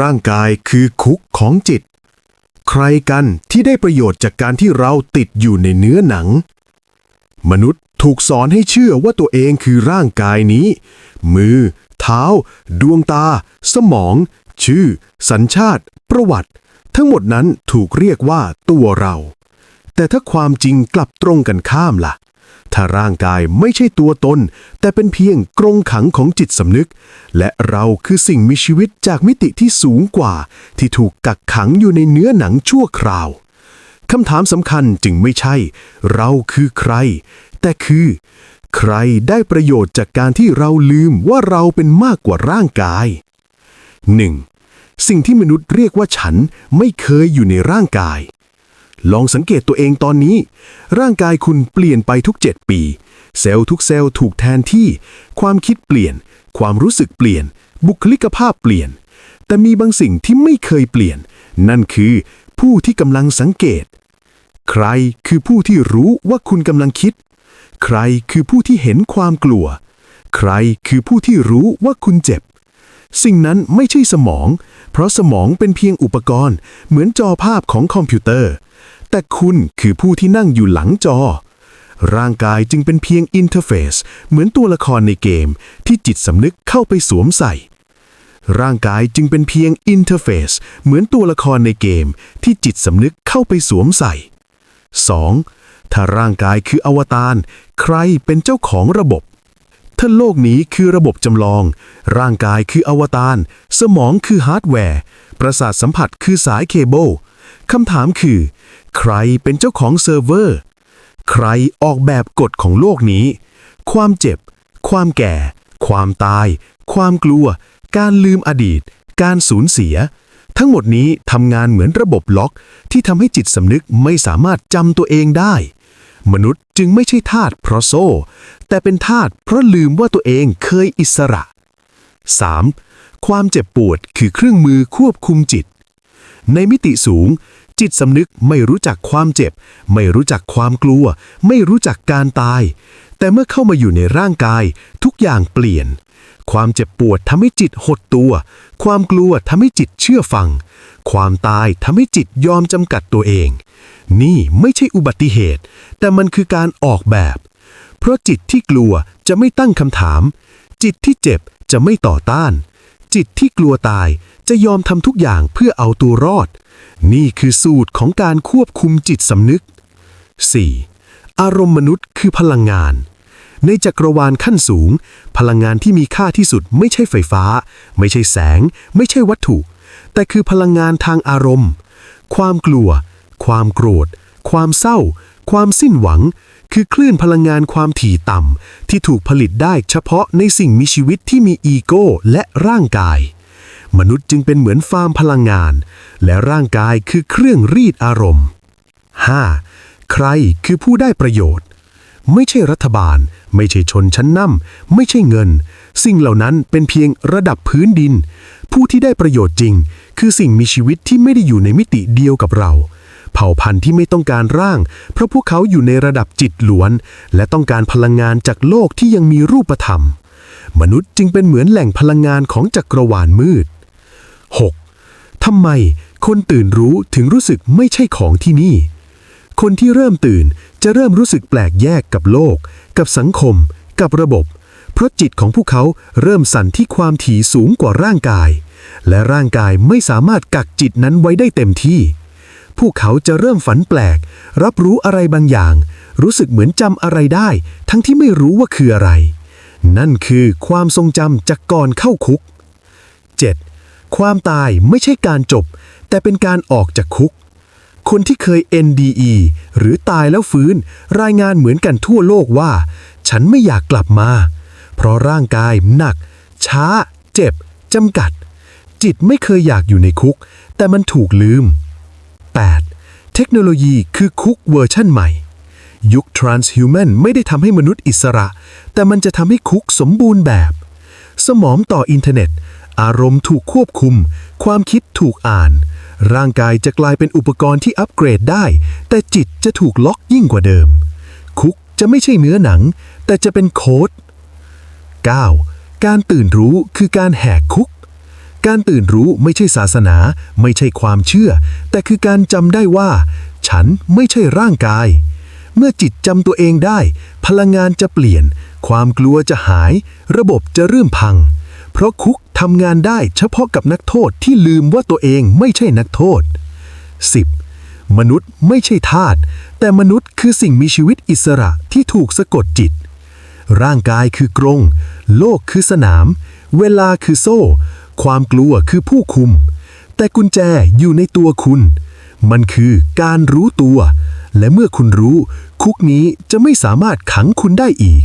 ร่างกายคือคุกของจิต ใครกันที่ได้ประโยชน์จากการที่เราติดอยู่ในเนื้อหนัง มนุษย์ถูกสอนให้เชื่อว่าตัวเองคือร่างกายนี้ มือ เท้า ดวงตา สมอง ชื่อ สัญชาติ ประวัติ ทั้งหมดนั้นถูกเรียกว่าตัวเรา แต่ถ้าความจริงกลับตรงกันข้ามล่ะ ถ้าร่างกายไม่ใช่ตัวตน แต่เป็นเพียงกรงขังของจิตสำนึก และเราคือสิ่งมีชีวิตจากมิติที่สูงกว่า ที่ถูกกักขังอยู่ในเนื้อหนังชั่วคราวคำถามสำคัญจึงไม่ใช่ เราคือใคร แต่คือ ใครได้ประโยชน์จากการที่เราลืมว่าเราเป็นมากกว่าร่างกาย 1. สิ่งที่มนุษย์เรียกว่าฉันไม่เคยอยู่ในร่างกาย ลองสังเกตตัวเองตอนนี้ ร่างกายคุณเปลี่ยนไปทุก 7 ปี เซลล์ทุกเซลล์ถูกแทนที่ ความคิดเปลี่ยน ความรู้สึกเปลี่ยน บุคลิกภาพเปลี่ยน แต่มีบางสิ่งที่ไม่เคยเปลี่ยน นั่นคือผู้ที่กำลังสังเกต ใครคือผู้ที่รู้ว่าคุณกำลังคิด ใครคือผู้ที่เห็นความกลัว ใครคือผู้ที่รู้ว่าคุณเจ็บ สิ่งนั้นไม่ใช่สมอง เพราะสมองเป็นเพียงอุปกรณ์ เหมือนจอภาพของคอมพิวเตอร์ แต่คุณคือผู้ที่นั่งอยู่หลังจอ ร่างกายจึงเป็นเพียงอินเทอร์เฟซเหมือนตัวละครในเกม ที่จิตสำนึกเข้าไปสวมใส่ ร่างกายจึงเป็นเพียงอินเทอร์เฟซเหมือนตัวละครในเกม ที่จิตสำนึกเข้าไปสวมใส่ 2. ถ้าร่างกายคืออวตารใครเป็นเจ้าของระบบ ถ้าโลกนี้คือระบบจำลอง ร่างกายคืออวตาร สมองคือฮาร์ดแวร์ ประสาทสัมผัสคือสายเคเบิลคำถามคือ ใครเป็นเจ้าของเซิร์ฟเวอร์ ใครออกแบบกฎของโลกนี้ ความเจ็บ ความแก่ ความตาย ความกลัว การลืมอดีต การสูญเสีย ทั้งหมดนี้ทำงานเหมือนระบบล็อก ที่ทำให้จิตสำนึกไม่สามารถจำตัวเองได้ มนุษย์จึงไม่ใช่ทาสเพราะโซ่ แต่เป็นทาสเพราะลืมว่าตัวเองเคยอิสระ 3. ความเจ็บปวดคือเครื่องมือควบคุมจิต ในมิติสูง จิตสำนึกไม่รู้จักความเจ็บ ไม่รู้จักความกลัว ไม่รู้จักการตาย แต่เมื่อเข้ามาอยู่ในร่างกาย ทุกอย่างเปลี่ยน ความเจ็บปวดทำให้จิตหดตัว ความกลัวทำให้จิตเชื่อฟัง ความตายทำให้จิตยอมจำกัดตัวเอง นี่ไม่ใช่อุบัติเหตุ แต่มันคือการออกแบบ เพราะจิตที่กลัวจะไม่ตั้งคำถาม จิตที่เจ็บจะไม่ต่อต้าน จิตที่กลัวตายจะยอมทำทุกอย่างเพื่อเอาตัวรอด นี่คือสูตรของการควบคุมจิตสำนึก 4. อารมณ์มนุษย์คือพลังงาน ในจักรวาลขั้นสูง พลังงานที่มีค่าที่สุดไม่ใช่ไฟฟ้า ไม่ใช่แสง ไม่ใช่วัตถุ แต่คือพลังงานทางอารมณ์ ความกลัว ความโกรธ ความเศร้า ความสิ้นหวัง คือคลื่นพลังงานความถี่ต่ำที่ถูกผลิตได้เฉพาะในสิ่งมีชีวิตที่มีอีโก้และร่างกาย มนุษย์จึงเป็นเหมือนฟาร์มพลังงาน และร่างกายคือเครื่องรีดอารมณ์ 5. ใครคือผู้ได้ประโยชน์ ไม่ใช่รัฐบาล ไม่ใช่ชนชั้นนำไม่ใช่เงิน สิ่งเหล่านั้นเป็นเพียงระดับพื้นดิน ผู้ที่ได้ประโยชน์จริง คือสิ่งมีชีวิตที่ไม่ได้อยู่ในมิติเดียวกับเรา เผ่าพันธุ์ที่ไม่ต้องการร่าง เพราะพวกเขาอยู่ในระดับจิตล้วน และต้องการพลังงานจากโลกที่ยังมีรูปธรรม มนุษย์จึงเป็นเหมือนแหล่งพลังงานของจักรวาลมืด 6. ทำไมคนตื่นรู้ถึงรู้สึกไม่ใช่ของที่นี่ คนที่เริ่มตื่น จะเริ่มรู้สึกแปลกแยกกับโลก กับสังคม กับระบบ เพราะจิตของพวกเขาเริ่มสั่นที่ความถี่สูงกว่าร่างกาย และร่างกายไม่สามารถกักจิตนั้นไว้ได้เต็มที่ พวกเขาจะเริ่มฝันแปลก รับรู้อะไรบางอย่าง รู้สึกเหมือนจำอะไรได้ ทั้งที่ไม่รู้ว่าคืออะไร นั่นคือความทรงจำจากก่อนเข้าคุก 7. ความตายไม่ใช่การจบ แต่เป็นการออกจากคุก คนที่เคย NDE หรือตายแล้วฟื้น รายงานเหมือนกันทั่วโลกว่า ฉันไม่อยากกลับมา เพราะร่างกายหนัก ช้า เจ็บจำกัด จิตไม่เคยอยากอยู่ในคุก แต่มันถูกลืม 8. เทคโนโลยีคือคุกเวอร์ชั่นใหม่ ยุค transhuman ไม่ได้ทำให้มนุษย์อิสระ แต่มันจะทำให้คุกสมบูรณ์แบบ สมองต่ออินเทอร์เน็ต อารมณ์ถูกควบคุม ความคิดถูกอ่าน ร่างกายจะกลายเป็นอุปกรณ์ที่อัปเกรดได้ แต่จิตจะถูกล็อกยิ่งกว่าเดิม คุกจะไม่ใช่เนื้อหนัง แต่จะเป็นโค้ด 9. การตื่นรู้คือการแหกคุก การตื่นรู้ไม่ใช่ศาสนา ไม่ใช่ความเชื่อ แต่คือการจำได้ว่า ฉันไม่ใช่ร่างกาย เมื่อจิตจำตัวเองได้ พลังงานจะเปลี่ยน ความกลัวจะหาย ระบบจะเริ่มพัง เพราะคุกทำงานได้เฉพาะกับนักโทษที่ลืมว่าตัวเองไม่ใช่นักโทษ 10. มนุษย์ไม่ใช่ทาสแต่มนุษย์คือสิ่งมีชีวิตอิสระที่ถูกสะกดจิต ร่างกายคือกรง โลกคือสนาม เวลาคือโซ่ ความกลัวคือผู้คุม แต่กุญแจอยู่ในตัวคุณ มันคือการรู้ตัว และเมื่อคุณรู้ คุกนี้จะไม่สามารถขังคุณได้อีก